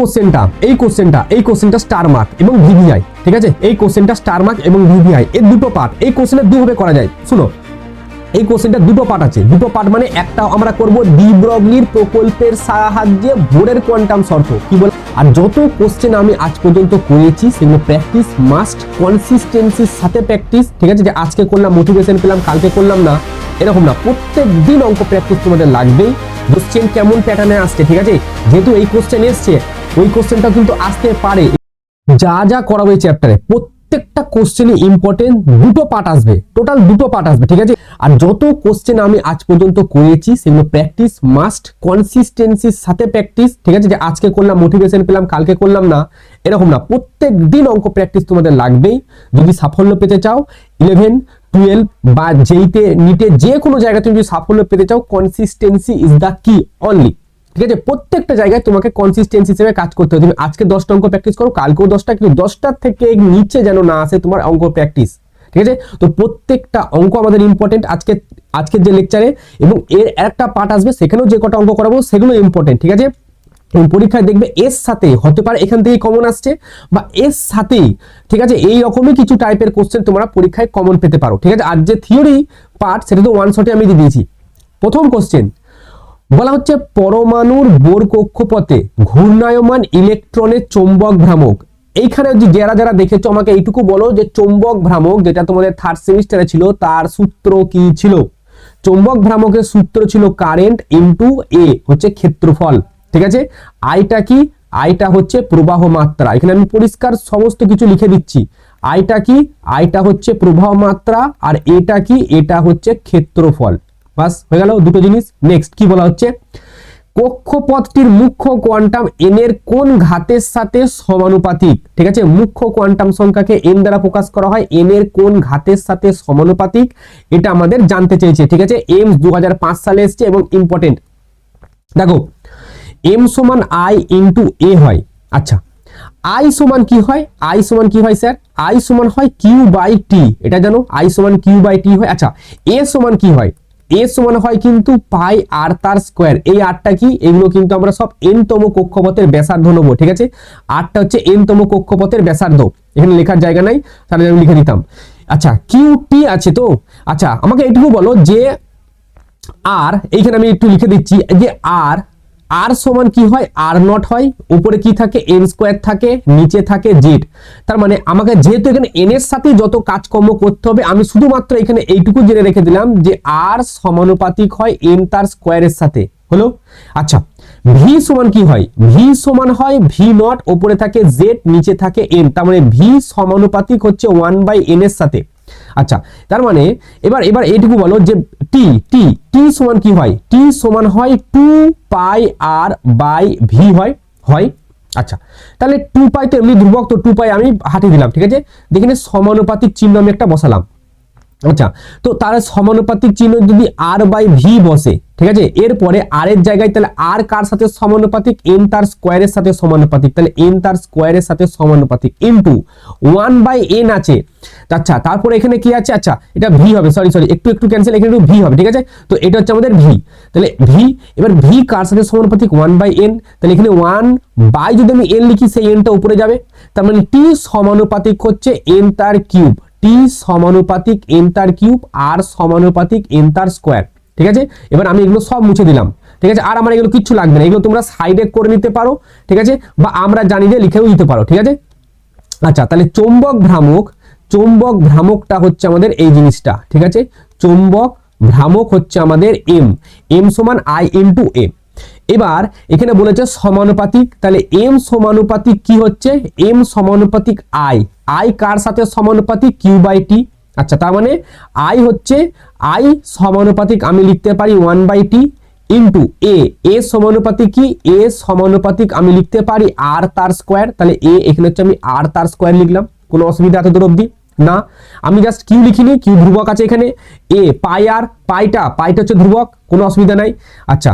কোশ্চেনটা, এই কোশ্চেনটা এই কোশ্চেনটা স্টার মার্ক এবং ভিভিআই ঠিক আছে? এই কোশ্চেনটা স্টার মার্ক এবং ভিভিআই এর দুটো পার্ট এই কোশ্চেনের দুভাবে করা যায়, শুনো। এই কোশ্চেনটা দুটো পার্ট আছে, দুটো পার্ট মানে একটা আমরা করব ডি ব্রগলির প্রকল্পের সাহায্যে ভোরের কোয়ান্টাম শর্ত কি বল? আর যত কোশ্চেন আমি আজ পর্যন্ত করেছি, সেগুলো প্র্যাকটিস মাস্ট কনসিস্টেন্সির সাথে প্র্যাকটিস ঠিক আছে? যে আজকে করলাম মোটিভেশন পেলাম, কালকে করলাম না, এরকম না। প্রত্যেক দিন অঙ্ক প্র্যাকটিস তোমাদের লাগবেই। কোশ্চেন কেমন প্যাটার্নে আসছে, ঠিক আছে? যেহেতু এই কোশ্চেন এসছে, ওই কোশ্চেনটা কিন্তু আসতে পারে। যা যা করাবো এই চ্যাপ্টারে প্রত্যেকটা কোশ্চেনই ইম্পর্টেন্ট দুটো পার্ট আসবে টোটাল দুটো পার্ট আসবে, ঠিক আছে? আর যত কোশ্চেন আমি আজ পর্যন্ত করেছি, সেগুলো প্র্যাকটিস মাস্ট কনসিস্টেন্সির সাথে প্র্যাকটিস ঠিক আছে? যে আজকে করলাম মোটিভেশন পেলাম, কালকে করলাম না, এরকম না। প্রত্যেক দিন অঙ্ক প্র্যাকটিস তোমাদের লাগবেই। যদি সাফল্য পেতে চাও ইলেভেন টুয়েলভ বা যেইতে নিটে যে কোনো জায়গায় তুমি যদি সাফল্য পেতে চাও consistency is the key only ঠিক আছে? প্রত্যেকটা জায়গায় তোমাকে কনসিস্টেন্সি হিসেবে কাজ করতে হবে। তুমি আজকে দশটা অঙ্ক প্র্যাকটিস করো, কালকেও দশটা, কিন্তু দশটার থেকে নিচে যেন না আসে তোমার অঙ্ক প্র্যাকটিস ঠিক আছে? তো প্রত্যেকটা অঙ্ক আমাদের ইম্পর্টেন্ট আজকে, আজকের যে লেকচারে এবং এর একটা পার্ট আসবে, সেখানেও যে কটা অঙ্ক করাবো, সেগুলো ইম্পর্টেন্ট ঠিক আছে? পরীক্ষায় দেখবে এর সাথে, হতে পারে এখান থেকে কমন আসছে, বা এর সাথেই, ঠিক আছে এই রকমই কিছু টাইপের কোশ্চেন তোমরা পরীক্ষায় কমন পেতে পারো, ঠিক আছে? আর যে থিওরি পার্ট সেটা তো ওয়ান শটে আমি দিয়ে দিয়েছি। প্রথম কোশ্চেন বলা হচ্ছে পরমাণুর বোর কক্ষপথে ঘূর্ণায়মান ইলেকট্রনের চৌম্বক ভ্রামক। এইখানে যারা যারা দেখেছ, আমাকে এইটুকু বলো যে চৌম্বক ভ্রামক, যেটা তোমাদের থার্ড সেমিস্টারে ছিল, তার সূত্র কি ছিল? চৌম্বক ভ্রামকের সূত্র ছিল কারেন্ট ইনটু এ হচ্ছে ক্ষেত্রফল। ঠিক আছে? আইটা কি? আইটা হচ্ছে প্রবাহ মাত্রা। এখানে আমি পরিষ্কার সমস্ত কিছু লিখে দিচ্ছি। আইটা কি? আইটা হচ্ছে প্রবাহ মাত্রা আর এটা কি? এটা হচ্ছে ক্ষেত্রফল। বাস, হয়ে গেল দুটো জিনিস। নেক্সট কি বলা হচ্ছে? কক্ষপথটির মুখ্য কোয়ান্টাম এন এর কোন ঘাতের সাথে সমানুপাতিক? ঠিক আছে? মুখ্য কোয়ান্টাম সংখ্যাকে এন দ্বারা প্রকাশ করা হয়। এন এর কোন ঘাতের সাথে সমানুপাতিক? এটা আমাদের জানতে চেয়েছে। ঠিক আছে? এমস দু হাজার পাঁচ সালে এসছে এবং ইম্পর্টেন্ট দেখো এম সমান আই ইন্টু এ হয়। আচ্ছা আই সমান কি হয়? আই সমান কি হয়, স্যার? আই সমান হয় কিউ বাই টি। এটা জানো? আই সমান কিউ বাই টি হয়। আচ্ছা এ সমান কি হয়? এ সমান হয় কিন্তু পাই আর তার স্কোয়ার। এই আটটা কি? এগুলো কিন্তু আমরা সব এন তম কক্ষপথের ব্যাসার্ধ নেব, ঠিক আছে? আটটা হচ্ছে এন কক্ষপথের ব্যাসার্ধ। এখানে লেখার জায়গা নাই, তাহলে আমি লিখে দিতাম। আচ্ছা কিউ টি আছে তো? আচ্ছা আমাকে এটুকু বলো যে আর, এইখানে আমি একটু লিখে দিচ্ছি যে আর আর সমান কি হয়? আর নট হয়। উপরে কি থাকে? এন স্কোয়ার থাকে, নিচে থাকে জেড তার মানে আমাকে যেহেতু এখানে এন এর সাথে যত কাজকর্ম করতে হবে, আমি শুধুমাত্র এখানে এইটুকু জেনে রেখে দিলাম যে আর সমানুপাতিক হয় এন তার স্কোয়ারের সাথে। হলো? আচ্ছা ভি সমান কি হয়? ভি সমান হয় ভি নট উপরে থাকে জেড নিচে থাকে এন তার মানে ভি সমানুপাতিক হচ্ছে ওয়ান বাই এন এর সাথে। আচ্ছা তার মানে এবার এবার এইটুকু বলো যে টি টি টি সমান কি হয়? টি সমান হয় two pi R by V হয় হয়? আচ্ছা তাহলে টু পাই তো এমনি ধ্রুবক, তো টু পাই আমি হাঁটিয়ে দিলাম, ঠিক আছে? দেখিনি সমানুপাতিক চিহ্ন আমি একটা বসালাম। আচ্ছা তো তার সমানুপাতিক চিহ্ন যদি আর বাই ভি বসে ঠিক আছে? এরপরে আর এর জায়গায় তাহলে আর কার সাথে সমানুপাতিক? এন তার স্কোয়ারের সাথে সমানুপাতিক। তাহলে এন তার স্কোয়ারের সাথে সমানুপাতিক। ইনটু ওয়ান বাই এন আছে। আচ্ছা তারপরে এখানে কি আছে? আচ্ছা এটা ভি হবে। সরি সরি একটু একটু ক্যান্সেল এখানে একটু ভি হবে, ঠিক আছে? তো এটা হচ্ছে আমাদের ভি তাহলে ভি এবার ভি কার সাথে সমানুপাতিক? ওয়ান বাই এন তাহলে এখানে ওয়ান বাই যদি আমি এন লিখি, সেই এনটা উপরে যাবে। তার মানে টি সমানুপাতিক হচ্ছে এন তার কিউব টি সমানুপাতিক এন তার কিউব আর সমানুপাতিক এন তার স্কোয়ার ঠিক আছে? এবার আমি এগুলো সব মুছে দিলাম। ঠিক আছে? আর আমার এগুলো কিচ্ছু লাগবে না। এগুলো তোমরা সাইডে করে নিতে পারো। ঠিক আছে? বা আমরা জানি যে লিখেও দিতে পারো। ঠিক আছে? আচ্ছা তাহলে চৌম্বক ভ্রামক, চৌম্বক ভ্রামকটা হচ্ছে আমাদের এই জিনিসটা। ঠিক আছে? চৌম্বক ভ্রামক হচ্ছে আমাদের এম এম সমান আই ইন্টু এম এবার এখানে বলেছে সমানুপাতিক। তাহলে এম সমানুপাতিক কি হচ্ছে? এম সমানুপাতিক আই আই কার সাথে সমানুপাতিক? কিউ বাই টি আচ্ছা তার মানে আই হচ্ছে আই সমানুপাতিক আমি লিখতে পারি one by T into A A সমানুপাতিক কি? এ সমানুপাতিক আমি লিখতে পারি আর তার স্কোয়ার তাহলে এ এখানে হচ্ছে আমি আর তার স্কোয়ার লিখলাম। কোনো অসুবিধা এত দূর অব্দি না। আমি জাস্ট কিউ লিখিনি। কিউ ধ্রুবক আছে এখানে। এ পাই আর পাইটা পাইটা হচ্ছে ধ্রুবক। কোনো অসুবিধা নাই। আচ্ছা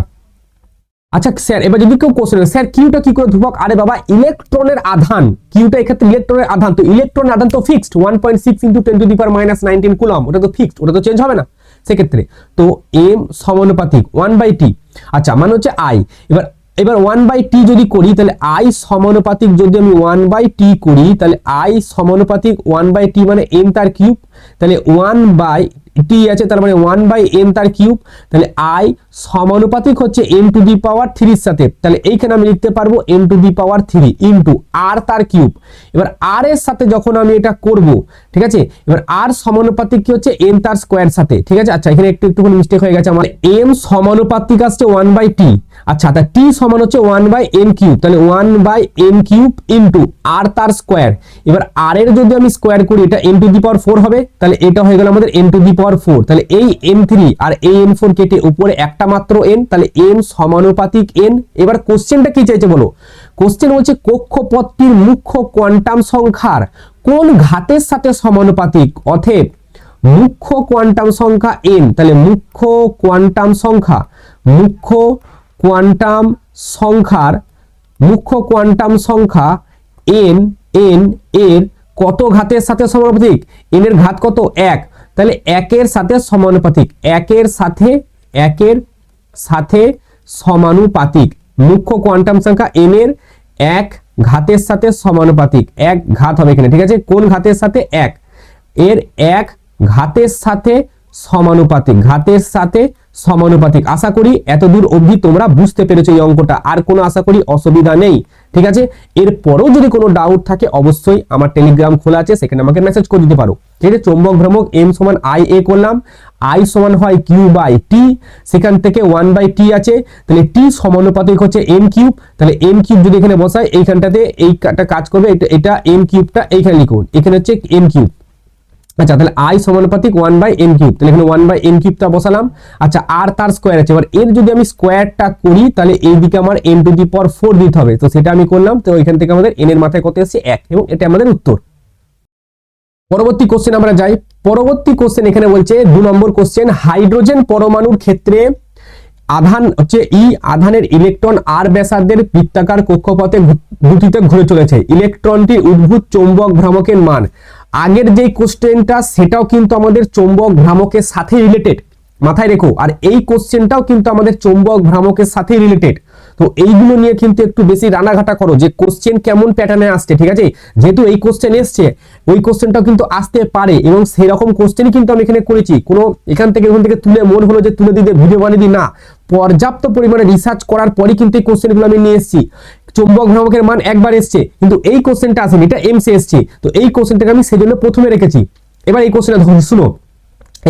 আচ্ছা স্যার, এবার যদি কেউ কোশ্চেন স্যার কিউটা কি করে ধ্রুবক? আরে বাবা ইলেকট্রনের আধান। কিউটা এক্ষেত্রে ইলেকট্রনের আধান। তো ইলেকট্রন আধান তো fixed one point six into ten to the power minus nineteen coulomb ওটা তো ফিক্সড ওটা তো চেঞ্জ হবে না। সেক্ষেত্রে, তো এম সমানুপাতিক ওয়ান বাই টি আচ্ছা মানে হচ্ছে আই এবার এবার ওয়ান বাই টি যদি করি, তাহলে আই সমানুপাতিক যদি আমি ওয়ান বাই টি করি, তাহলে আই সমানুপাতিক ওয়ান বাই টি মানে এম তার কিউব তাহলে ওয়ান বাই টি আছে, তার মানে ওয়ান বাই এন তার কিউব তাহলে আই সমানুপাতিক হচ্ছে এন টু দি পাওয়ার থ্রির সাথে। তাহলে এইখানে আমি লিখতে পারব N to the power three into R তার কিউব এবার আর এর সাথে যখন আমি এটা করব, ঠিক আছে? এবার আর সমানুপাতিক কি হচ্ছে? এন তার স্কোয়ার সাথে, ঠিক আছে? আচ্ছা এখানে একটু, একটুখানি মিস্টেক হয়ে গেছে আমার। এম সমানুপাতিক আসছে ওয়ান বাই টি আচ্ছা তা টি সমান হচ্ছে ওয়ান বাই এন কিউব তাহলে one by N cube into R তার স্কোয়ার এবার আর এর যদি আমি স্কোয়ার করি, এটা N to the power four হবে, তাহলে এটা হয়ে গেল আমাদের N to the power four, তাহলে এই এন থ্রি আর এই এন ফোর কেটে উপরে একটা মাত্র এন তাহলে এন সমানুপাতিক এন এবার কোশ্চেনটা কি চাইছে বলো? কোশ্চেন বলছে কক্ষপথটির মুখ্য কোয়ান্টাম সংখ্যার কোন ঘাতের সাথে সমানুপাতিক? অথব মুখ্য কোয়ান্টাম সংখ্যা এন তাহলে মুখ্য কোয়ান্টাম সংখ্যা, মুখ্য কোয়ান্টাম সংখ্যার, মুখ্য কোয়ান্টাম সংখ্যা এন এন এর কত ঘাতের সাথে সমানুপাতিক? এন এর ঘাত কত? এক। তাহলে একের সাথে সমানুপাতিক। একের সাথে একের সাথে সমানুপাতিক। মুখ্য কোয়ান্টাম সংখ্যা এম এর এক ঘাতের সাথে সমানুপাতিক। এক ঘাত হবে এখানে, ঠিক আছে? কোন ঘাতের সাথে? এক। এর এক ঘাতের সাথে সমানুপাতিক। ঘাতের সাথে সমানুপাতিক। আশা করি এতদূর অবধি তোমরা বুঝতে পেরেছ এই অঙ্কটা। আর কোনো আশা করি অসুবিধা নেই। ঠিক আছে? এরপরেও যদি কোনো ডাউট থাকে, অবশ্যই আমার টেলিগ্রাম খোলা আছে, সেখানে আমাকে মেসেজ করে দিতে পারো। ঠিক আছে? চৌম্বক ভ্রমক এম সমান আই এ করলাম। আই সমান হয় কিউ বাই টি সেখান থেকে ওয়ান বাই টি আছে। তাহলে টি সমানুপাতিক হচ্ছে এম কিউব তাহলে এম কিউব যদি এখানে বসাই, এইখানটাতে এইটা কাজ করবে। এটা এম কিউবটা এইখানে লিখুন। এখানে হচ্ছে এম কিউব আচ্ছা তাহলে আই সমানুপাতিক ওয়ান বাই এন কিউব তাহলে এখানে ওয়ান বাই এন কিউবটা বসালাম। আচ্ছা আর তার স্কোয়ার আছে। এবার এর যদি আমি স্কোয়ারটা করি, তাহলে এইদিকে আমার N to the power four দিতে হবে। তো সেটা আমি করলাম। তো এখান থেকে আমাদের এন এর মাথায় কত এসছে? এক, এবং এটা আমাদের উত্তর। পরবর্তী কোশ্চেন আমরা যাই। পরবর্তী কোশ্চেন এখানে বলছে, দু নম্বর কোশ্চেন হাইড্রোজেন পরমাণুর ক্ষেত্রে আধান হচ্ছে ই আধানের ইলেকট্রন আর ব্যাসার্ধের বৃত্তাকার কক্ষপথে গতিতে ঘুরে চলেছে। ইলেকট্রনটির উদ্ভূত চৌম্বক ভ্রামকের মান। আগের যে কোশ্চেনটা সেটাও কিন্তু আমাদের চৌম্বক ভ্রামকের সাথে রিলেটেড মাথায় রেখো, আর এই কোশ্চেনটাও কিন্তু আমাদের চৌম্বক ভ্রামকের সাথে রিলেটেড তো এইগুলো নিয়ে কিন্তু একটু বেশি রানাঘাটা করো, যে কোশ্চেন কেমন প্যাটার্নে আসছে, ঠিক আছে? যেহেতু এই কোশ্চেন এসছে, ওই কোশ্চেনটাও কিন্তু আসতে পারে, এবং সেই রকম কোশ্চেনই কিন্তু আমি এখানে করেছি। কোনো এখান থেকে এখান থেকে তুলে মন হলো যে তুলে দিতে ভিডিও বানিয়ে দিই, না। পর্যাপ্ত পরিমাণে রিসার্চ করার পরই কিন্তু এই কোশ্চেনগুলো আমি নিয়ে এসেছি। চুম্বক ভ্রামকের মান একবার এসছে, কিন্তু এই কোশ্চেনটা আসেনি, এটা এমসে এসছে। তো এই কোশ্চেনটাকে আমি সেজন্য প্রথমে রেখেছি। এবার এই কোশ্চেনটা ধরুন শুনো।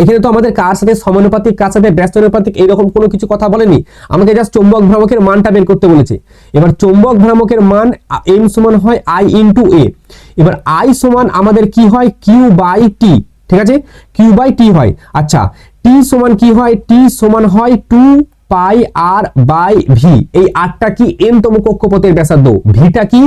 এখানে তো আমাদের কার সাথে সমানুপাতিক, কার সাথে ব্যস্ত অনুপাতিক এইরকম কোনো কিছু কথা বলেনি? আমাকে জাস্ট চৌম্বক ভ্রামকের মানটা বের করতে বলেছে। এবার চৌম্বক ভ্রামকের মান এম সমান হয় আই ইন্টু এ এবার আই সমান আমাদের কি হয়? কিউ বাই টি ঠিক আছে? কিউ বাই টি হয়। আচ্ছা টি সমান কি হয়? টি সমান হয় two pi R by V. এই আরটা কি এন তম কক্ষপথের ব্যাসার্ধ? ভিটা কি?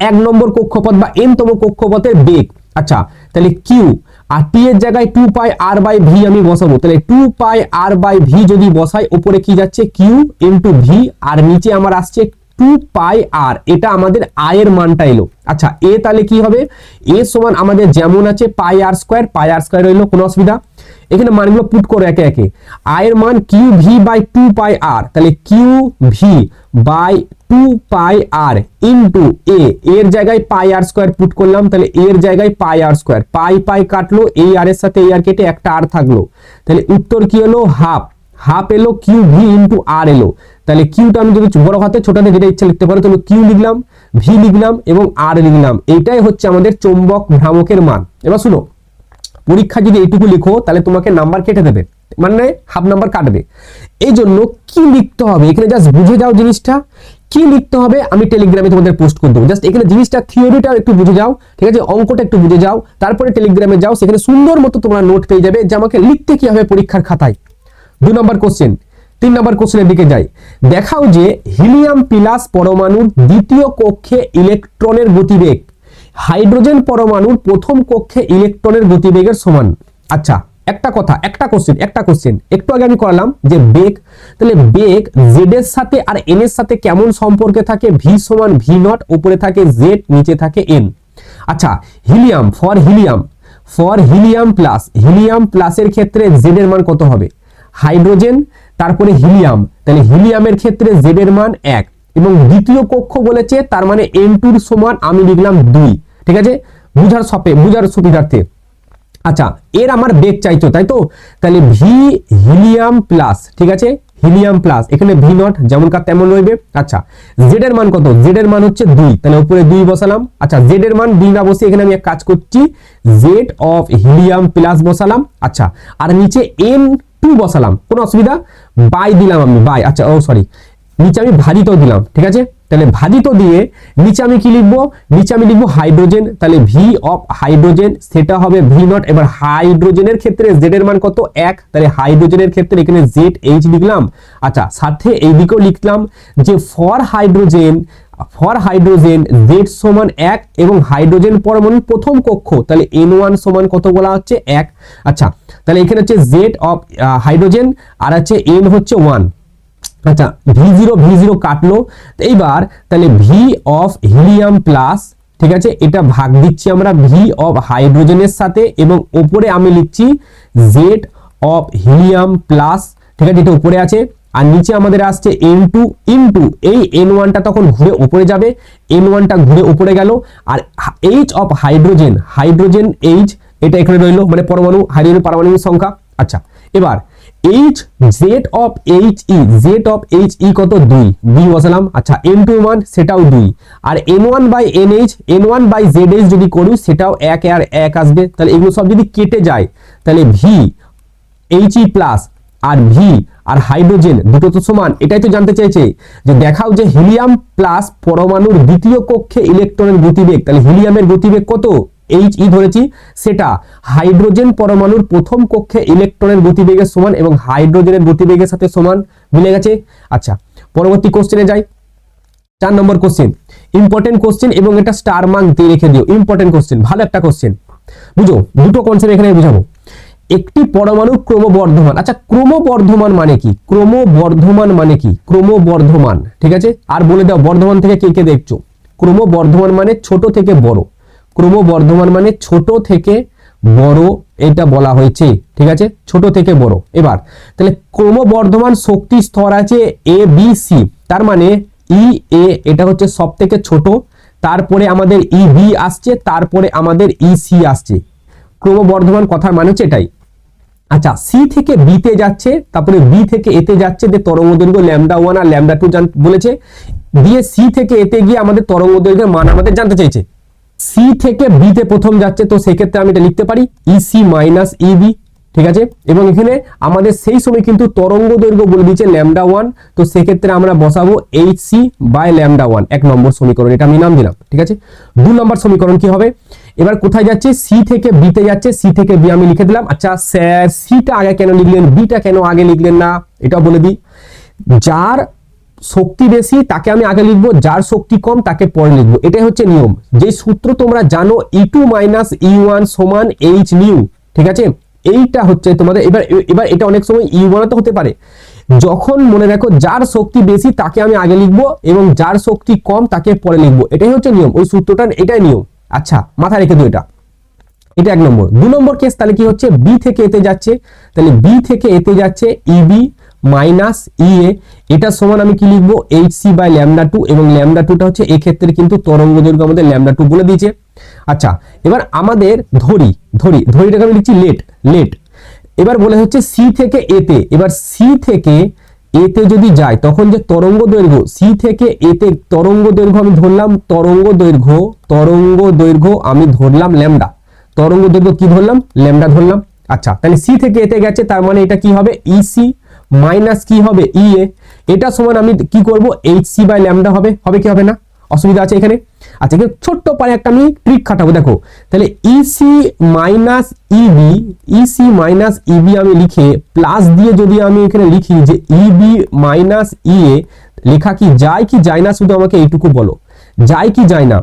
এক নম্বর কক্ষপথ বা এন তম কক্ষপথের বেগ। আচ্ছা তাহলে কিউ আর টি এর জায়গায় two pi R by V আমি বসাবো। তাহলে two pi R by V যদি বসাই উপরে কি যাচ্ছে? কিউ ইন্টু ভি আর নিচে আমার আসছে টু পাই আর এটা আমাদের আয়ের মানটা এলো। আচ্ছা এ তাহলে কি হবে? এ সমান আমাদের যেমন আছে পাই আর স্কোয়ার পাই আর স্কোয়ার রইল, কোনো অসুবিধা? এখানে মানগুলো পুট করো একে একে। আয়ের মান Q V by two pi R তাহলে Q V by two pi R into A এর জায়গায় পাই আর স্কোয়ার পুট করলাম, তাহলে এর জায়গায় পাই আর স্কোয়ার পাই পাই কাটলো, এই আর এর সাথে এই আর কেটে একটা আর থাকল। তাহলে উত্তর কি হলো হাফ হাফ এলো কিউ ভি ইন্টু আর এলো। তাহলে কিউটা আমি যদি বড় হাতে ছোটাতে যেটা ইচ্ছা লিখতে পারো, তাহলে কিউ লিখলাম ভি লিখলাম এবং আর লিখলাম। এইটাই হচ্ছে আমাদের চৌম্বক ভ্রামকের মান। এবার শুনো পরীক্ষা যদি এইটুকু লিখো, তাহলে তোমাকে নাম্বার কেটে দেবে। মানে হাফ নাম্বার কাটবে। এই জন্য কি লিখতে হবে? এখানে জাস্ট বুঝে যাও জিনিসটা। কি লিখতে হবে? আমি টেলিগ্রামে তোমাদের পোস্ট করে দেবো। জাস্ট এখানে জিনিসটা থিওরিটা একটু বুঝে যাও। ঠিক আছে? অঙ্কটা একটু বুঝে যাও। তারপরে টেলিগ্রামে যাও। সেখানে সুন্দর মতো তোমরা নোট পেয়ে যাবে যে আমাকে লিখতে কি হবে পরীক্ষার খাতায়। দু নম্বর কোশ্চেন তিন নম্বর কোশ্চেনের দিকে যাই। দেখাও যে হিলিয়াম প্লাস পরমাণুর দ্বিতীয় কক্ষে ইলেকট্রনের গতিবেগ। হাইড্রোজেন পরমাণুর প্রথম কক্ষে ইলেকট্রনের গতিবেগের সমান। আচ্ছা একটা কথা, একটা কোশ্চেন একটা কোশ্চেন একটু আগে আমি করালাম যে বেগ, তাহলে বেগ জেড এর সাথে আর এন এর সাথে কেমন সম্পর্কে থাকে? ভি সমান ভি নট উপরে থাকে জেড নিচে থাকে এন আচ্ছা helium for helium. For helium plus helium প্লাসের ক্ষেত্রে জেড এর মান কত হবে? হাইড্রোজেন, তারপরে হিলিয়াম। তাহলে হিলিয়ামের ক্ষেত্রে জেড এর মান এক। এবং দ্বিতীয় কক্ষ বলেছে, তার মানে এন টুর সমান আমি লিখলাম দুই। ঠিক আছে? বুঝার সপে, বুঝার সুবিধার্থে। আচ্ছা এর আমার বেগ চাইতো, তাই তো? তাহলে ভি হিলিয়াম প্লাস, ঠিক আছে? হিলিয়াম প্লাস, এখানে ভি নট, যেমন যেমনকার তেমন রইবে। আচ্ছা জেড এর মান কত? জেড এর মান হচ্ছে দুই। তাহলে উপরে দুই বসালাম। আচ্ছা জেড এর মান দুই না বসে এখানে আমি এক কাজ করছি। জেড অফ হিলিয়াম প্লাস বসালাম। আচ্ছা আর নিচে এন টু বসালাম। কোনো অসুবিধা? বাই দিলাম আমি বাই আচ্ছা ও সরি নিচে আমি ভাজিত দিলাম, ঠিক আছে? তাহলে ভাজিত দিয়ে নিচে আমি কি লিখব? নিচে আমি লিখব হাইড্রোজেন, তাহলে ভি অফ হাইড্রোজেন, সেটা হবে ভি নট এবার হাইড্রোজেনের ক্ষেত্রে জেড এর মান কত? এক। তাহলে হাইড্রোজেনের ক্ষেত্রে এখানে জেড এইচ লিখলাম। আচ্ছা সাথে এই দিকেও লিখলাম যে for hydrogen for hydrogen Z সমান এক এবং হাইড্রোজেন পরমাণুর প্রথম কক্ষ, তাহলে এন ওয়ান সমান কত বলা হচ্ছে? এক। আচ্ছা তাহলে এখানে হচ্ছে জেড অফ হাইড্রোজেন, আর হচ্ছে এন হচ্ছে ওয়ান আচ্ছা ভি জিরো ভি জিরো কাটলো। এইবার তাহলে ভি অফ হিলিয়াম প্লাস ঠিক আছে, এটা ভাগ দিচ্ছি আমরা ভি অফ হাইড্রোজেনের সাথে এবং ওপরে আমি লিখছি জেড অফ হিলিয়াম প্লাস ঠিক আছে, এটা উপরে আছে। আর নিচে আমাদের আসছে এন টু ইনটু এই এন ওয়ানটা তখন ঘুরে উপরে যাবে। এন ওয়ানটা ঘুরে উপরে গেল। আর H of hydrogen hydrogen H এটা এখানে রইল মানে পরমাণু হাইড্রোজেন পারমাণবিক সংখ্যা। আচ্ছা এবার H Z of H E Z of H E কত? দুই। দুই বসালাম। আচ্ছা এন টু ওয়ান সেটাও দুই। আর N one by N H N one by Z H যদি করি, সেটাও এক আর এক আসবে। তাহলে এগুলো সব যদি কেটে যায়, তাহলে ভি এইচ ই প্লাস আর ভি আর হাইড্রোজেন দুটো তো সমান। এটাই তো জানতে চাইছে যে দেখাও যে হিলিয়াম প্লাস পরমাণুর দ্বিতীয় কক্ষে ইলেকট্রনের গতিবেগ, তাহলে হিলিয়ামের গতিবেগ কত? এইচ ই ধরেছি, সেটা হাইড্রোজেন পরমাণুর প্রথম কক্ষে ইলেকট্রনের গতিবেগের সমান এবং হাইড্রোজেনের গতিবেগের সাথে সমান, মিলে গেছে? আচ্ছা পরবর্তী কোশ্চেনে যাই। চার নম্বর কোশ্চেন ইম্পর্টেন্ট কোশ্চেন এবং এটা স্টার মার্ক দিয়ে রেখে দিও। ইম্পর্টেন্ট কোশ্চেন ভালো একটা কোশ্চেন বুঝো, দুটো কনসেপ্ট এখানে বুঝাবো। একটি পরমাণু ক্রমবর্ধমান আচ্ছা ক্রমবর্ধমান মানে কি? ক্রমবর্ধমান মানে কি? ক্রমবর্ধমান, ঠিক আছে? আর বলে দাও, বর্ধমান থেকে কে কে দেখছ? ক্রমবর্ধমান মানে ছোট থেকে বড়। ক্রমবর্ধমান মানে ছোট থেকে বড় এটা বলা হয়েছে, ঠিক আছে? ছোট থেকে বড়। এবার, তাহলে ক্রমবর্ধমান শক্তি স্তর আছে এ বি সি তার মানে ই এ এটা হচ্ছে সব থেকে ছোট, তারপরে আমাদের ই বি আসছে, তারপরে আমাদের ই সি আসছে। ক্রমবর্ধমান কথার মানে হচ্ছে এটাই। আচ্ছা সি থেকে বি তে যাচ্ছে, তারপরে বি থেকে এতে যাচ্ছে, যে তরঙ্গ দৈর্ঘ্য ল্যামডা ওয়ান আর ল্যামডা টু বলেছে, দিয়ে সি থেকে এতে গিয়ে আমাদের তরঙ্গ দৈর্ঘ্যের মান আমাদের জানতে চাইছে। সি থেকে বি তে প্রথম যাচ্ছে, তো সেক্ষেত্রে আমি এটা লিখতে পারি ইসি মাইনাস ইবি ঠিক আছে? এবং এখানে আমাদের সেই সময় কিন্তু তরঙ্গ দৈর্ঘ্য বলে দিচ্ছে ল্যামডা ওয়ান তো সেক্ষেত্রে আমরা বসাবো H C by lambda one এক নম্বর সমীকরণ, এটা আমি নাম দিলাম, ঠিক আছে? দু নম্বর সমীকরণ কি হবে? এবার কোথায় যাচ্ছে? সি থেকে বি তে যাচ্ছে সি থেকে বি আমি লিখে দিলাম। আচ্ছা স্যার সিটা আগে কেন লিখলেন? বিটা কেন আগে লিখলেন না? এটা বলে দিই। যার শক্তি বেশি, তাকে আমি আগে লিখব, যার শক্তি কম, তাকে পরে লিখব। এটাই হচ্ছে নিয়ম। যে সূত্র তোমরা জানো E two minus E one সমান এইচ নিউ ঠিক আছে? এইটা হচ্ছে তোমাদের, এবার এবার এটা অনেক সময় ই ওয়ান তো হতে পারে। যখন মনে রাখো যার শক্তি বেশি, তাকে আমি আগে লিখব, এবং যার শক্তি কম, তাকে পরে লিখব। এটাই হচ্ছে নিয়ম। ওই সূত্রটা এটাই নিয়ম। আচ্ছা মাথায় রেখে দিও এটা। এটা এক নম্বর। দু নম্বর কেস তাহলে কি হচ্ছে? বি থেকে এতে যাচ্ছে। তাহলে বি থেকে এতে যাচ্ছে ইবি মাইনাস ই এ এটা সমান আমি কি লিখব? H C by lambda two এবং ল্যামডা টুটা হচ্ছে এক্ষেত্রে কিন্তু তরঙ্গ দৈর্ঘ্য আমাদের ল্যামডা টু বলে দিয়েছে। আচ্ছা এবার আমাদের ধরি ধরি, ধরিটাকে আমি লিখছি লেট লেট এবার বলে হচ্ছে সি থেকে এতে এবার সি থেকে এতে যদি যায়, তখন যে তরঙ্গ দৈর্ঘ্য সি থেকে এতে তরঙ্গ দৈর্ঘ্য আমি ধরলাম, তরঙ্গ দৈর্ঘ্য তরঙ্গ দৈর্ঘ্য আমি ধরলাম ল্যামডা তরঙ্গ দৈর্ঘ্য কি ধরলাম? ল্যামডা ধরলাম। আচ্ছা তাহলে সি থেকে এতে গেছে, তার মানে এটা কি হবে? ইসি মাইনাস কি হবে? ই এ এটা সমান আমি কি করব? এইচ সি বাই ল্যামডা হবে। হবে কি হবে না? অসুবিধা আছে এখানে? আচ্ছা এখানে ছোট্ট পারে একটা আমি ট্রিক খাটাবো, দেখো। তাহলে EC minus EB EC minus EB আমি লিখে প্লাস দিয়ে যদি আমি এখানে লিখি যে ইবি মাইনাস ই এ লেখা কি যায় কি যায় না শুধু আমাকে এইটুকু বলো। যায় কি যায় না?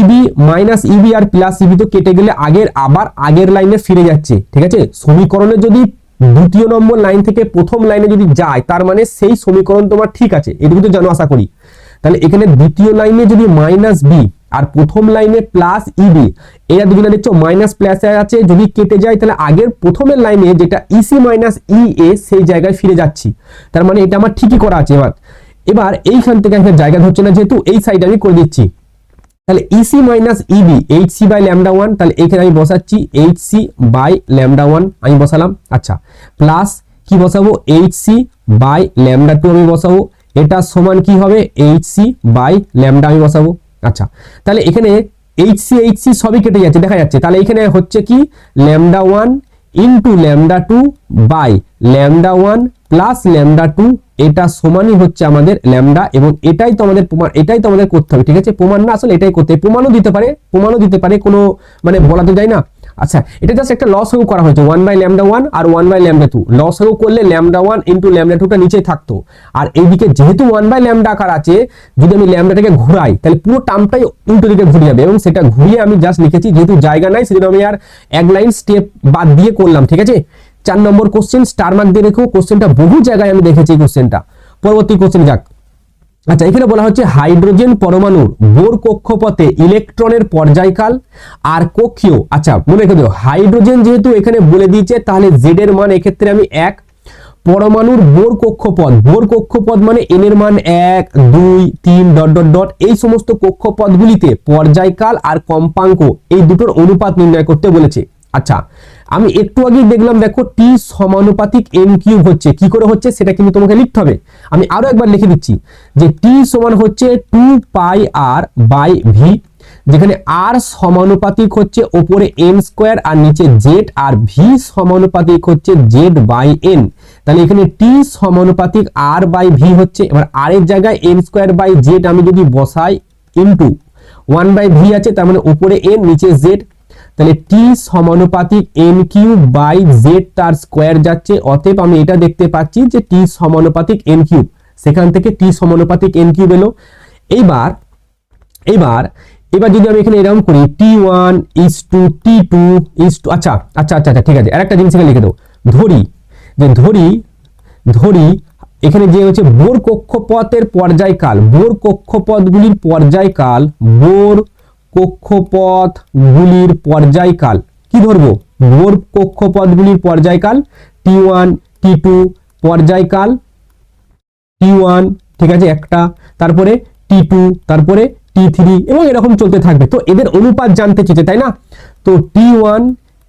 ইবি মাইনাস ইবি আর প্লাস ইবি তো কেটে গেলে আগের, আবার আগের লাইনে ফিরে যাচ্ছে, ঠিক আছে? সমীকরণে যদি দ্বিতীয় নম্বর লাইন থেকে প্রথম লাইনে যদি যায়, তার মানে সেই সমীকরণ তোমার ঠিক আছে, এটুকু তো জানো আশা করি। তাহলে এখানে দ্বিতীয় লাইনে যদি মাইনাস বি আর প্রথম লাইনে প্লাস ইবি এরা দুজনে দেখছ মাইনাস প্লাস আছে, যদি কেটে যায়, তাহলে আগের প্রথমের লাইনে যেটা ইসি মাইনাস ই এ সেই জায়গায় ফিরে যাচ্ছি। তার মানে এটা আমার ঠিকই করা আছে এবার। এবার এইখান থেকে একটা জায়গা ধরছে না, যেহেতু এই সাইড আমি করে দিচ্ছি। তাহলে EC minus EB H C by lambda one তাহলে এখানে আমি বসাচ্ছি H C by lambda one আমি বসালাম। আচ্ছা প্লাস কি বসাবো? H C by lambda two আমি বসাবো। এটা সমান কি হবে? এইচ সি বাই ল্যামডা আমি বসাবো। আচ্ছা তাহলে এখানে এইচ সি এইচ সি সবই কেটে যাচ্ছে, দেখা যাচ্ছে। তাহলে এখানে হচ্ছে কি? Lambda one into lambda two by lambda one plus lambda two এটা সমানই হচ্ছে আমাদের ল্যামডা এবং এটাই তো আমাদের প্রমাণ, এটাই তো আমাদের করতে হবে, ঠিক আছে? প্রমাণ না আসলে এটাই করতে প্রমাণও দিতে পারে, প্রমাণও দিতে পারে, কোনো মানে বলা তো যায় না। আচ্ছা এটা জাস্ট একটা লস হয়েও করা হয়েছে ওয়ান বাই ল্যামডা ওয়ান আর ওয়ান বাই ল্যামডা টু লস হয়েও করলে ল্যামডা ওয়ান ইন্টু ল্যামডা টুটা নিচেই থাকতো। আর এইদিকে যেহেতু ওয়ান বাই ল্যামডা আকার আছে, যদি আমি ল্যামডাটাকে ঘুরাই, তাহলে পুরো টার্মটাই উল্টো দিকে ঘুরে যাবে এবং সেটা ঘুরিয়ে আমি জাস্ট লিখেছি, যেহেতু জায়গা নাই, সেজন্য আমি আর এক লাইন স্টেপ বাদ দিয়ে করলাম, ঠিক আছে? চার নম্বর কোশ্চেন স্টার মার্ক দিয়ে রেখো কোশ্চেনটা বহু জায়গায় আমি দেখেছি এই কোশ্চেনটা পরবর্তী কোশ্চেন যাক। আচ্ছা এখানে বলা হচ্ছে হাইড্রোজেন পরমাণুর বোর কক্ষপথে ইলেকট্রনের পর্যায়কাল আর কক্ষীয়। আচ্ছা মনে রেখে দিও, হাইড্রোজেন যেহেতু এখানে বলে দিয়েছে, তাহলে জেড এর মান এক্ষেত্রে আমি এক, পরমাণুর বোর কক্ষপথ বোর কক্ষপথ মানে এন এর মান এক, দুই, তিন, ডট ডট ডট, এই সমস্ত কক্ষপথগুলিতে পর্যায়কাল আর কম্পাঙ্ক, এই দুটোর অনুপাত নির্ণয় করতে বলেছে। আচ্ছা আমি একটু আগেই দেখলাম, দেখো টি সমানুপাতিক এম কিউব হচ্ছে। কি করে হচ্ছে? সেটা কিন্তু তোমাকে লিখতে হবে। আমি আরও একবার লিখে দিচ্ছি যে টি সমান হচ্ছে two pi r by v যেখানে আর সমানুপাতিক হচ্ছে ওপরে এম স্কোয়ার আর নিচে জেড আর ভি সমানুপাতিক হচ্ছে জেড বাই এন তাহলে এখানে টি সমানুপাতিক আর বাই ভি হচ্ছে। এবার আর এর জায়গায় এম স্কোয়ার বাই জেড আমি যদি বসাই ইন্টু ওয়ান বাই ভি আছে, তার মানে উপরে এন নিচে জেড তাহলে টি সমানুপাতিক এন কিউ বাই জেড তার স্কোয়ার যাচ্ছে। অতএব আমি এটা দেখতে পাচ্ছি যে টি সমানুপাতিক এন কিউব সেখান থেকে টি সমানুপাতিক এন কিউব এলো। এইবার এবার এবার যদি আমি এখানে এরকম করি T one is to T two is to আচ্ছা আচ্ছা আচ্ছা আচ্ছা ঠিক আছে। আরেকটা জিনিস এখানে লিখে দেবো। ধরি, যে ধরি ধরি, এখানে যে হচ্ছে বোর কক্ষপথের পর্যায়কাল, বোর কক্ষপথগুলির পর্যায়কাল, বোর কক্ষপথগুলির পর্যায়কাল। কি ধরবো? বোর কক্ষপথগুলির পর্যায়কাল টি ওয়ান টি টু পর্যায়কাল টি ওয়ান ঠিক আছে, একটা, তারপরে টি টু তারপরে টি থ্রি এবং এরকম চলতে থাকবে। তো এদের অনুপাত জানতে চেয়েছে, তাই না? তো T one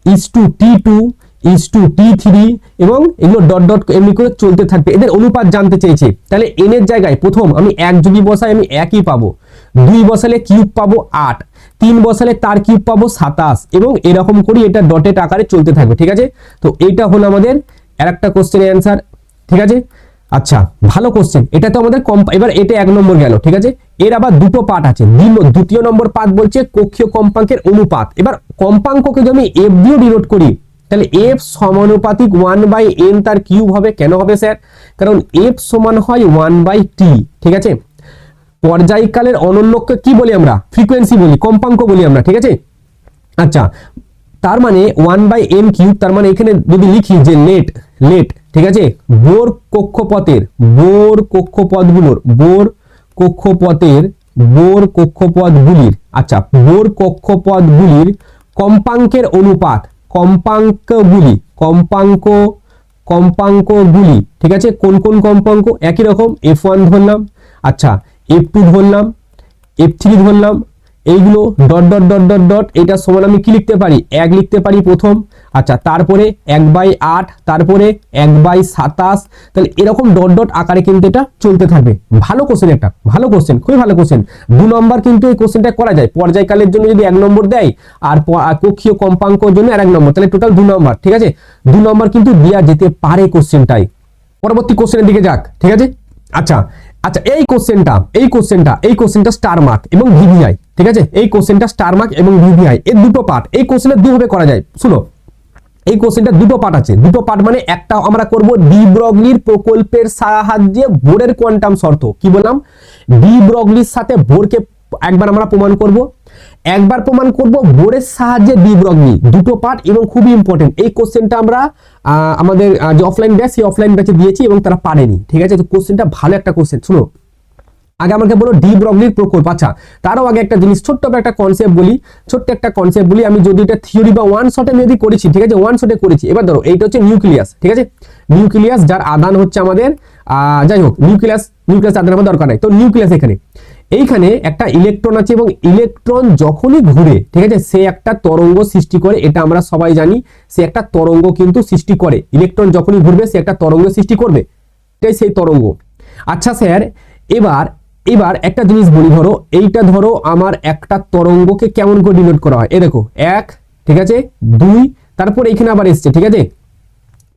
is to T two is to T three এবং এগুলো ডট ডট এমনি করে চলতে থাকবে। এদের অনুপাত জানতে চেয়েছে। তাহলে এন এর জায়গায় প্রথম আমি এক যদি বসাই আমি একই পাবো। দুই বসালে কিউব পাবো আট। তিন বসালে তার কিউব পাবো সাতাশ এবং এরকম করি এটা ডটেড আকারে চলতে থাকবে, ঠিক আছে? তো এইটা হলো আমাদের আর একটা কোশ্চেনের অ্যান্সার ঠিক আছে? আচ্ছা ভালো কোশ্চেন এটা তো আমাদের কম এবার এটা এক নম্বর গেল, ঠিক আছে? এর আবার দুটো পার্ট আছে। দ্বিম- দ্বিতীয় নম্বর পার্ট বলছে কক্ষীয় কম্পাঙ্কের অনুপাত। এবার কম্পাঙ্ককে যদি আমি এফ দিয়ে ডিনোট করি, তাহলে এফ সমানুপাতিক ওয়ান বাই এন তার কিউব হবে। কেন হবে স্যার কারণ এফ সমান হয় ওয়ান বাই টি ঠিক আছে? পর্যায়কালের অনন্যকে কি বলি আমরা? ফ্রিকোয়েন্সি বলি, কম্পাঙ্ক বলি আমরা, ঠিক আছে? আচ্ছা তার মানে ওয়ান বাই এম কিউব তার মানে এখানে যদি লিখি যে লেট লেট ঠিক আছে? বোর কক্ষপথের, বোর কক্ষপথগুলোর, বোর কক্ষপথের, বোর কক্ষপথগুলির আচ্ছা বোর কক্ষপথগুলির কম্পাঙ্কের অনুপাত, কম্পাঙ্কগুলি, কম্পাঙ্ক, কম্পাঙ্কগুলি, ঠিক আছে? কোন কোন কম্পাঙ্ক? একই রকম এফ ওয়ান ধরলাম আচ্ছা এফ টু ধরলাম এফ থ্রি ধরলাম, এইগুলো dot dot dot dot dot এটা সমান আমি কি লিখতে পারি? এক লিখতে পারি প্রথম আচ্ছা তারপরে এক বাই আট, তারপরে এক বাই সাতাশ, তাহলে এরকম ডট ডট আকারে কিন্তু এটা চলতে থাকবে। ভালো কোশ্চেন একটা, ভালো কোশ্চেন খুবই ভালো কোশ্চেন দু নম্বর কিন্তু এই কোশ্চেনটা করা যায়। পর্যায়কালের জন্য যদি এক নম্বর দেয়, আর কক্ষীয় কম্পাঙ্কর জন্য আর এক নম্বর, তাহলে টোটাল দু নম্বর ঠিক আছে? দু নম্বর কিন্তু দেওয়া যেতে পারে কোশ্চেনটাই পরবর্তী কোশ্চেনের দিকে যাক, ঠিক আছে? আচ্ছা আচ্ছা এই কোশ্চেনটা এই কোশ্চেনটা এই কোশ্চেনটা স্টার মার্ক এবং ভিভিআই ঠিক আছে? এই কোশ্চেনটা স্টার মার্ক এবং ভিভিআই এর দুটো পার্ট এই কোশ্চেনের দুভাবে করা যায়। শুনো, এই কোশ্চেনটা দুটো পার্ট আছে। দুটো পার্ট মানে একটা আমরা করব ডি ব্রগলির প্রকল্পের সাহায্যে বোরের কোয়ান্টাম শর্ত। কি বললাম? ডি ব্রগলির সাথে বোরকে একবার আমরা প্রমাণ করব। একবার প্রমাণ করব বোরের সাহায্যে ডি ব্রগলি দুটো পার্ট এবং খুবই ইম্পর্টেন্ট এই কোশ্চেনটা আমরা আমাদের যে অফলাইন ব্যাচ সেই অফলাইন ব্যাচে দিয়েছি এবং তারা পারেনি। ঠিক আছে? তো কোশ্চেনটা ভালো একটা কোশ্চেন শুনো, আগে আমাকে বলো ডি ব্রগলির প্রকল্প। আচ্ছা তারও আগে একটা জিনিস, ছোট্ট একটা কনসেপ্ট বলি, ছোট্ট একটা কনসেপ্ট বলি। আমি যদি এটা থিওরি বা ওয়ান শটে মেবি করেছি, ঠিক আছে? ওয়ান শটে করেছি। এবার ধরো, এইটা হচ্ছে নিউক্লিয়াস ঠিক আছে? নিউক্লিয়াস যার আদান হচ্ছে আমাদের যাই হোক নিউক্লিয়াস নিউক্লিয়াস আদান আমার দরকার নাই। তো নিউক্লিয়াস এখানে। এইখানে একটা ইলেকট্রন আছে এবং ইলেকট্রন যখনই ঘুরে, ঠিক আছে, সে একটা তরঙ্গ সৃষ্টি করে, এটা আমরা সবাই জানি, সে একটা তরঙ্গ কিন্তু সৃষ্টি করে। ইলেকট্রন যখনই ঘুরবে, সে একটা তরঙ্গ সৃষ্টি করবে। এটাই সেই তরঙ্গ। আচ্ছা স্যার, এবার এবার একটা জিনিস বলি ধরো, এইটা ধরো আমার একটা তরঙ্গকে কেমন করে ডিনোট করা হয়। এ দেখো, এক, ঠিক আছে, দুই, তারপর এখানে আবার এসছে, ঠিক আছে?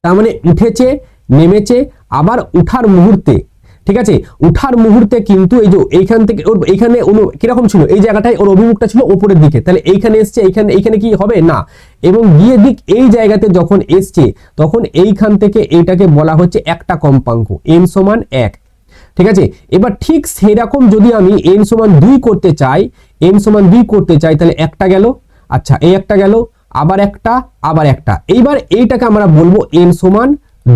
তার মানে উঠেছে, নেমেছে, আবার উঠার মুহূর্তে ঠিক আছে? উঠার মুহূর্তে কিন্তু এই যে এইখান থেকে ওর এইখানে অনু কীরকম ছিল? এই জায়গাটায় ওর অভিমুখটা ছিল ওপরের দিকে। তাহলে এইখানে এসছে, এইখানে এইখানে কি হবে? না। এবং গিয়ে দিক এই জায়গাতে যখন এসছে, তখন এইখান থেকে এইটাকে বলা হচ্ছে একটা কম্পাঙ্ক এন সমান এক। ঠিক আছে? এবার ঠিক সেরকম যদি আমি এন সমান দুই করতে চাই এন সমান দুই করতে চাই, তাহলে একটা গেল। আচ্ছা এই একটা গেল, আবার একটা আবার একটা। এইবার এইটাকে আমরা বলব এন সমান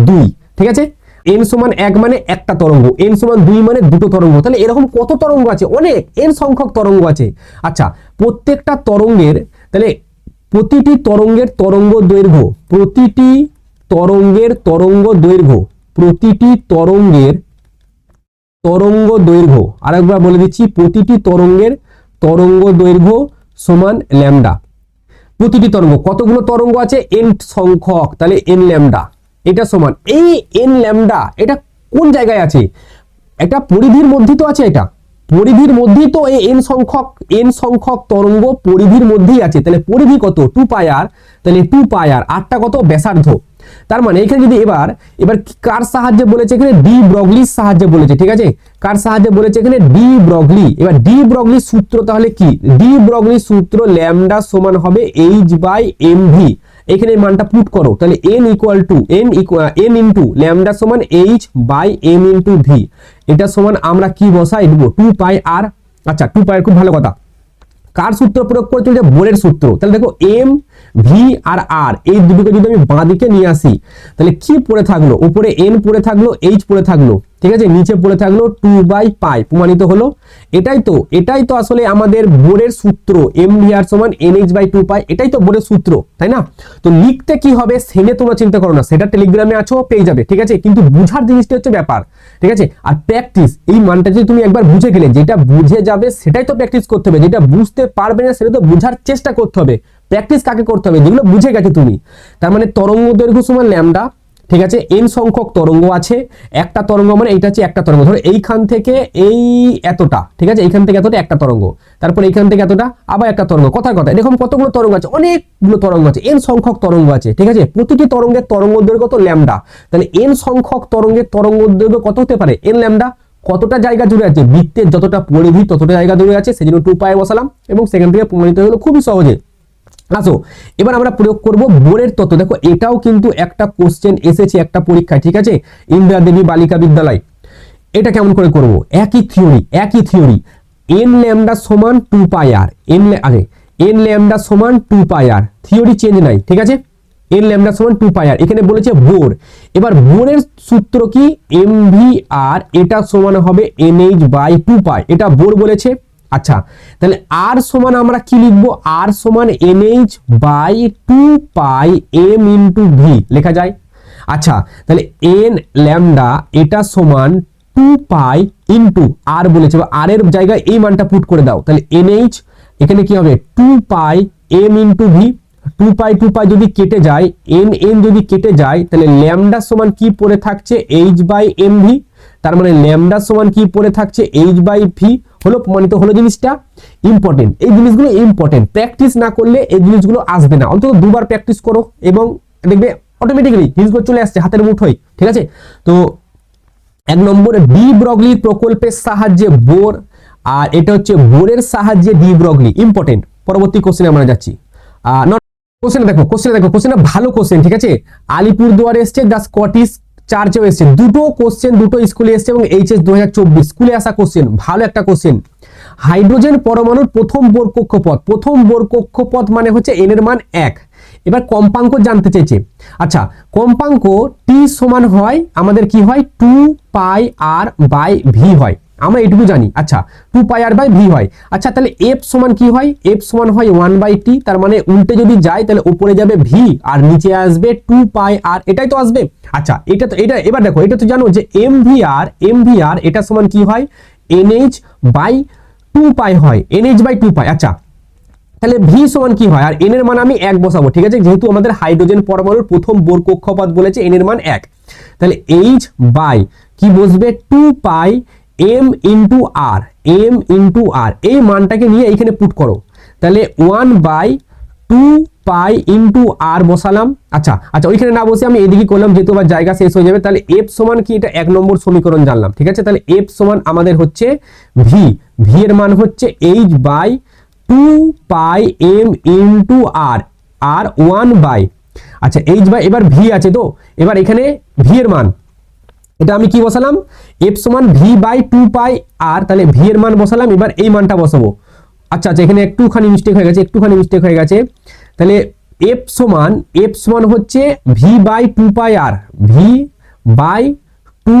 দুই। ঠিক আছে? এন সমান এক মানে একটা তরঙ্গ এন সমান দুই মানে দুটো তরঙ্গ, তাহলে এরকম কত তরঙ্গ আছে? অনেক এন সংখ্যক তরঙ্গ আছে। আচ্ছা প্রত্যেকটা তরঙ্গের, তাহলে প্রতিটি তরঙ্গের তরঙ্গ দৈর্ঘ্য, প্রতিটি তরঙ্গের তরঙ্গ দৈর্ঘ্য, প্রতিটি তরঙ্গের তরঙ্গ দৈর্ঘ্য, আরেকবার বলে দিচ্ছি, প্রতিটি তরঙ্গের তরঙ্গ দৈর্ঘ্য সমান ল্যামডা। প্রতিটি তরঙ্গ, কতগুলো তরঙ্গ আছে? এন সংখ্যক, তাহলে এন ল্যামডা। এটা সমান। এই এন ল্যামডা এটা কোন জায়গায় আছে? এটা পরিধির মধ্যে তো আছে এটা। পরিধির মধ্যেই তো এই এন সংখ্যক এন সংখ্যক তরঙ্গ পরিধির মধ্যেই আছে। তাহলে পরিধি কত? টু পায়ার তাহলে টু পায়ার আটটা কত? ব্যাসার্ধ। তার মানে এখানে যদি এবার এবার কার সাহায্যে বলেছে এখানে? ডি ব্রগলির সাহায্যে বলেছে, ঠিক আছে? কার সাহায্যে বলেছে এখানে? De Broglie. এবার ডি ব্রগলির সূত্র তাহলে কি? ডি ব্রগলির সূত্র ল্যামডা সমান হবে এইচ বাই এম ভি এখানে এই মানটা পুট করো। তাহলে n equal to n n into lambda সমান h by m into v এটা সমান আমরা কি বসাই? দেবো টু পাই আর আচ্ছা টু পাই খুব ভালো কথা। কার সূত্র প্রয়োগ করে চলছে বোরের সূত্র। তাহলে দেখো এম ভি আর আর এই দুটোকে যদি আমি বাঁ দিকে নিয়ে আসি, তাহলে কি পড়ে থাকল? উপরে এন পড়ে থাকল এইচ পড়ে থাকল। ঠিক আছে? নিচে পড়ে থাকল টু বাই পাই প্রমাণিত হলো। এটাই তো এটাই তো আসলে আমাদের বোরের সূত্র এম আর সমান n h by two pi এটাই তো বোরের সূত্র, তাই না? তো লিখতে কি হবে সেনে তোমরা চিন্তা করো না, সেটা টেলিগ্রামে আছো, পেয়ে যাবে, ঠিক আছে? কিন্তু বুঝার জিনিসটা হচ্ছে ব্যাপার, ঠিক আছে? আর প্র্যাকটিস এই মানটা যদি তুমি একবার বুঝে গেলে, যেটা বুঝে যাবে সেটাই তো প্র্যাকটিস করতে হবে, যেটা বুঝতে পারবে না সেটা তো বুঝার চেষ্টা করতে হবে। প্র্যাকটিস কাকে করতে হবে? যেগুলো বুঝে গেছো তুমি। তার মানে তরঙ্গ দৈর্ঘ্য সমান ল্যামডা ঠিক আছে? এন সংখ্যক তরঙ্গ আছে, একটা তরঙ্গ মানে এইটা হচ্ছে একটা তরঙ্গ। ধরো এইখান থেকে এই এতটা, ঠিক আছে? এইখান থেকে এতটা একটা তরঙ্গ। তারপর এইখান থেকে এতটা, আবার একটা তরঙ্গ। কথার কথা, এরকম কতগুলো তরঙ্গ আছে? অনেকগুলো তরঙ্গ আছে। এন সংখ্যক তরঙ্গ আছে, ঠিক আছে? প্রতিটি তরঙ্গের তরঙ্গ দৈর্ঘ্য তো ল্যামডা। তাহলে এন সংখ্যক তরঙ্গের তরঙ্গ দৈর্ঘ্য কত হতে পারে? এন ল্যামডা কতটা জায়গা জুড়ে আছে? বৃত্তের যতটা পরিধি ততটা জায়গা জুড়ে আছে, সেজন্য টু পায়ে বসালাম এবং সেখান থেকে প্রমাণিত হলো খুবই সহজে। আসো, এবার আমরা প্রয়োগ করব বোরের তত্ত্ব। দেখো, এটাও কিন্তু একটা কোশ্চেন এসেছে একটা পরীক্ষায়, ঠিক আছে? ইন্দিরা দেবী বালিকা বিদ্যালয়। এটা কেমন করে করব? একই থিওরি একই থিওরি এন ল্যামডা সমান টু পাই আর এন আরে এন ল্যামডা সমান two pi r theory change নাই, ঠিক আছে? এন ল্যামডা সমান টু পাই আর এখানে বলেছে বোর। এবার বোরের সূত্র কি? এম ভি আর এটা সমান হবে n h by two pi এটা বোর বলেছে। আচ্ছা তাহলে আর সমান আমরা কি লিখব? আর সমান n h by two pi m into v লেখা যায়? আচ্ছা তাহলে এন ল্যামডা এটা সমান টু পাই ইন্টু আর বলেছে। বা আর এর জায়গায় এই মানটা পুট করে দাও। তাহলে এন এইচ এখানে কি হবে? Two pi m into v two pi two pi যদি কেটে যায় এন এন যদি কেটে যায়, তাহলে ল্যামডা সমান কি পড়ে থাকছে? এইচ বাই এম ভি তার মানে ল্যামডা সমান কি পড়ে থাকছে? এইচ বাই ভি হলো প্রমাণিত হলো জিনিসটা ইম্পর্টেন্ট এই জিনিসগুলো ইম্পর্টেন্ট প্র্যাকটিস না করলে এই জিনিসগুলো আসবে না। অন্তত দুবার প্র্যাকটিস করো এবং দেখবে অটোমেটিক্যালি জিনিসগুলো চলে আসছে, হাতের মুঠোয়। ঠিক আছে? তো এক নম্বরে ডি ব্রগলি প্রকল্পের সাহায্যে বোর, আর এটা হচ্ছে বোরের সাহায্যে ডি ব্রগলি ইম্পর্টেন্ট পরবর্তী কোশ্চেনে আমরা যাচ্ছি। কোশ্চেন দেখো কোশ্চেন দেখো কোশ্চেনটা ভালো কোশ্চেন ঠিক আছে? আলিপুর দুয়ারে এসছে দ্য স্কটিশ চার্চেও এসছে। দুটো কোশ্চেন দুটো স্কুলে এসছে এবং এইচএস দু হাজার চব্বিশ স্কুলে আসা কোশ্চেন ভালো একটা কোশ্চেন হাইড্রোজেন পরমাণুর প্রথম বোর কক্ষপথ প্রথম বোর কক্ষপথ মানে হচ্ছে এন এর মান এক। এবার কম্পাঙ্ক জানতে চেয়েছে। আচ্ছা কম্পাঙ্ক টি সমান হয়, আমাদের কি হয়? Two pi r by v হয়। আমরা এটুকু জানি। আচ্ছা two pi r by v হয়। আচ্ছা তাহলে এফ সমান কি হয়? এফ সমান হয় ওয়ান বাই টি তার মানে উল্টে যদি যায়, তাহলে উপরে যাবে ভি আর নিচে আসবে টু পাই আর এটাই তো আসবে। আচ্ছা এটা তো এটা এবার দেখো, এটা তো জানো যে m v r m v r এটা সমান কি হয়? এনএইচ বাই টু পাই হয়। এনএইচ বাই টু পাই আচ্ছা। তাহলে ভি সমান কি হয়? আর এন এর মান আমি এক বসাবো, ঠিক আছে? যেহেতু আমাদের হাইড্রোজেন পরমাণুর প্রথম বোর কক্ষপথ বলেছে এন এর মান এক। তাহলে এইচ বাই কি বসবে? Two pi m into r m into r এই মানটাকে নিয়ে এইখানে পুট করো। তাহলে one by two pi into r বসালাম। আচ্ছা আচ্ছা ওইখানে না বসে আমি এদিকে করলাম, যেহেতু আবার জায়গা শেষ হয়ে যাবে, তাহলে এফ সমান কি? এটা এক নম্বর সমীকরণ জানলাম, ঠিক আছে? তাহলে এফ সমান আমাদের হচ্ছে ভি ভি এর মান হচ্ছে h by two pi m into r r one by আচ্ছা এইচ বাই এবার ভি আছে তো? এবার এখানে ভি এর মান এটা আমি কি বসালাম? এফ সমান v by two pi r, তাহলে ভি এর মান বসালাম, এবার এই মানটা বসাবো। আচ্ছা আচ্ছা এখানে একটুখানি মিস্টেক হয়ে গেছে, একটুখানি মিস্টেক হয়ে গেছে। তাহলে এফ সমান এফ সমান হচ্ছে v by two pi r, v by two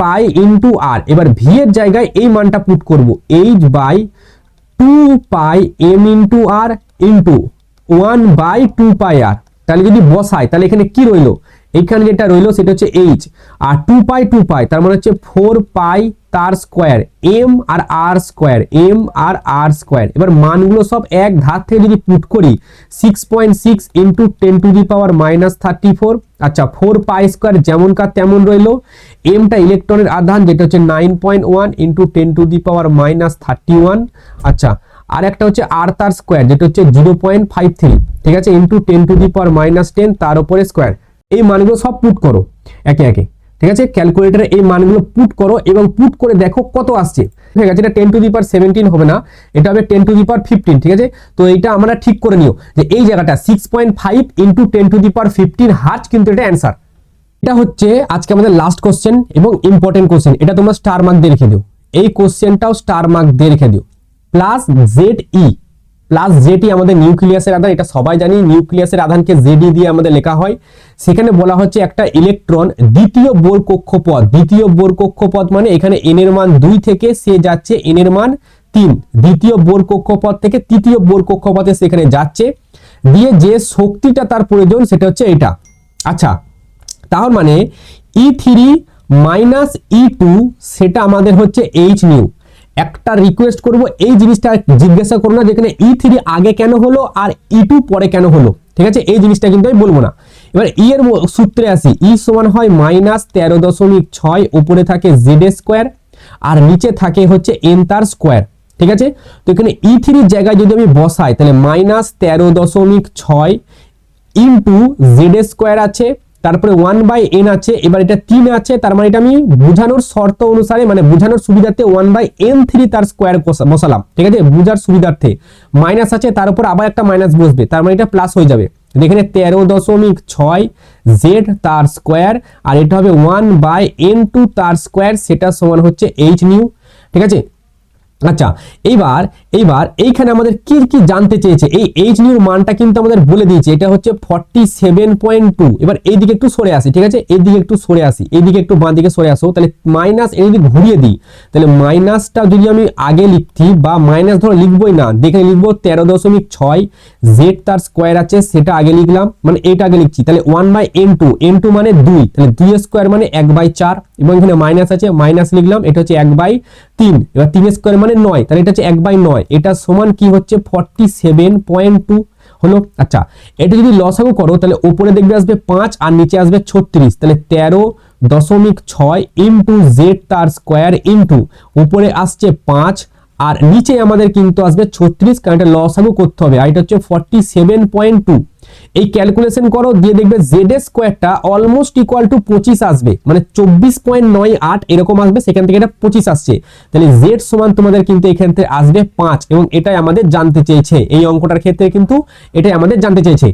pi into r. এবার ভি এর জায়গায় এই মানটা পুট করব, h by two pi m into r into one by two pi r. তাহলে যদি বসাই, তাহলে এখানে কি রইল? এইখানে যেটা রইল সেটা হচ্ছে h r two pi two pi তার মানে হচ্ছে ফোর পাই তার square m r r square m r r square এবার মানগুলো সব এক ধার থেকে যদি পুট করি six point six into ten to the power minus thirty four আচ্ছা ফোর পাই স্কোয়ার যেমন কার তেমন রইল এমটা ইলেকট্রনের আধান, যেটা হচ্ছে nine point one into ten to the power minus thirty one আচ্ছা আর একটা হচ্ছে আর তার স্কোয়ার যেটা হচ্ছে জিরো পয়েন্ট ফাইভ থ্রি ঠিক আছে into ten to the power minus ten তার উপরে স্কোয়ার এই মানগুলো সব পুট করো, একে একে, ঠিক আছে? ক্যালকুলেটারে এই মানগুলো পুট করো এবং পুট করে দেখো কত আসছে। ঠিক আছে? এটা ten to the power seventeen হবে না, এটা হবে ten to the power fifteen ঠিক আছে? তো এইটা আমরা ঠিক করে নিও যে এই জায়গাটা six point five into ten to the power fifteen hertz কিন্তু এটা অ্যান্সার এটা হচ্ছে আজকে আমাদের লাস্ট কোশ্চেন এবং ইম্পর্টেন্ট কোশ্চেন এটা তোমরা স্টার মার্ক দিয়ে রেখে দিও। এই কোশ্চেনটাও স্টার মার্ক দিয়ে রেখে দিও। প্লাস জেড ই প্লাস জেটি আমাদের নিউক্লিয়াসের আধান, এটা সবাই জানি নিউক্লিয়াসের আধানকে জেডি দিয়ে আমাদের লেখা হয়। সেখানে বলা হচ্ছে একটা ইলেকট্রন দ্বিতীয় বোর কক্ষপথ দ্বিতীয় বোর কক্ষপথ মানে এখানে এন এর মান দুই থেকে সে যাচ্ছে এন এর মান তিন। দ্বিতীয় বোর কক্ষপথ থেকে তৃতীয় বোর কক্ষপথে সেখানে যাচ্ছে। দিয়ে যে শক্তিটা তার প্রয়োজন, সেটা হচ্ছে এটা। আচ্ছা তার মানে E three minus E two সেটা আমাদের হচ্ছে এইচ নিউ একটা রিকোয়েস্ট করব, এই জিনিসটা জিজ্ঞাসা করো না যেখানে ই থ্রি আগে কেন হলো আর ই টু পরে কেন হলো। ঠিক আছে? এই জিনিসটা কিন্তু আমি বলব না। এবার ই এর সূত্রে আসি। ই সমান হয় মাইনাস তেরো দশমিক ছয়, উপরে থাকে জেড স্কোয়ার আর নিচে থাকে হচ্ছে এন তার স্কোয়ার ঠিক আছে? তো এখানে ই থ্রির জায়গায় যদি আমি বসাই, তাহলে মাইনাস তেরো দশমিক ছয় ইন্টু জেড স্কোয়ার আছে তারপরে ওয়ান বাই এন আছে, এবার এটা তিন আছে, তার মানে এটা আমি বোঝানোর শর্ত অনুসারে মানে বোঝানোর সুবিধার্থে ওয়ান বাই এন থ্রি তার স্কোয়ার বসালাম, ঠিক আছে? বোঝার সুবিধার্থে। মাইনাস আছে, তার উপর আবার একটা মাইনাস বসবে, তার মানে এটা প্লাস হয়ে যাবে। এখানে তেরো দশমিক ছয় জেড তার স্কোয়ার আর এটা হবে ওয়ান বাই এন টু তার স্কোয়ার সেটা সমান হচ্ছে এইচ নিউ ঠিক আছে? আচ্ছা এইবার এইবার এইখানে আমাদের কি কি জানতে চেয়েছে? এই এইচ নিউর মানটা কিন্তু আমাদের বলে দিয়েছে, এটা হচ্ছে ফর্টি সেভেন পয়েন্ট টু এবার এইদিকে একটু সরে আসি, ঠিক আছে? এইদিকে একটু সরে আসি, এইদিকে একটু বাঁ দিকে সরে আসো, তাহলে মাইনাস এই যদি ঘুরিয়ে দিই। তাহলে মাইনাসটা যদি আমি আগে লিখছি বা মাইনাস ধরো লিখবই না, দেখে লিখব তেরো দশমিক ছয় জেড তার স্কোয়ার আছে, সেটা আগে লিখলাম মানে এটা আগে লিখছি, তাহলে one by n two n two মানে দুই, তাহলে দুই স্কোয়ার মানে এক বাই চার এবং এখানে মাইনাস আছে মাইনাস লিখলাম, এটা হচ্ছে এক বাই তিন। এবার তিন স্কোয়ার মানে নয়, তাহলে এটা হচ্ছে এক বাই নয়। এটা সমান কি হচ্ছে? ফর্টি সেভেন পয়েন্ট টু হলো আচ্ছা এটা যদি লসাগু করো, তাহলে উপরে দেখবে আসবে পাঁচ আর নিচে আসবে ছত্রিশ। তাহলে তেরো দশমিক ছয় ইন্টু জেড তার স্কোয়ার ইন্টু উপরে আসছে পাঁচ আর নিচে আমাদের কিন্তু আসবে ছত্রিশ, কারণ এটা লসাগু করতে হবে। আর এটা হচ্ছে ফর্টি সেভেন পয়েন্ট টু এই ক্যালকুলেশন করো, দিয়ে দেখবে জেড স্কোয়ারটা অলমোস্ট ইকুয়াল টু পঁচিশ আসবে। মানে চব্বিশ পয়েন্ট নয় আট এরকম আসবে, সেখান থেকে এটা পঁচিশ আসছে। তাহলে জেড সমান তোমাদের কিন্তু এখান থেকে আসবে পাঁচ এবং এটাই আমাদের জানতে চেয়েছে। এই অঙ্কটার ক্ষেত্রে কিন্তু এটাই আমাদের জানতে চেয়েছে।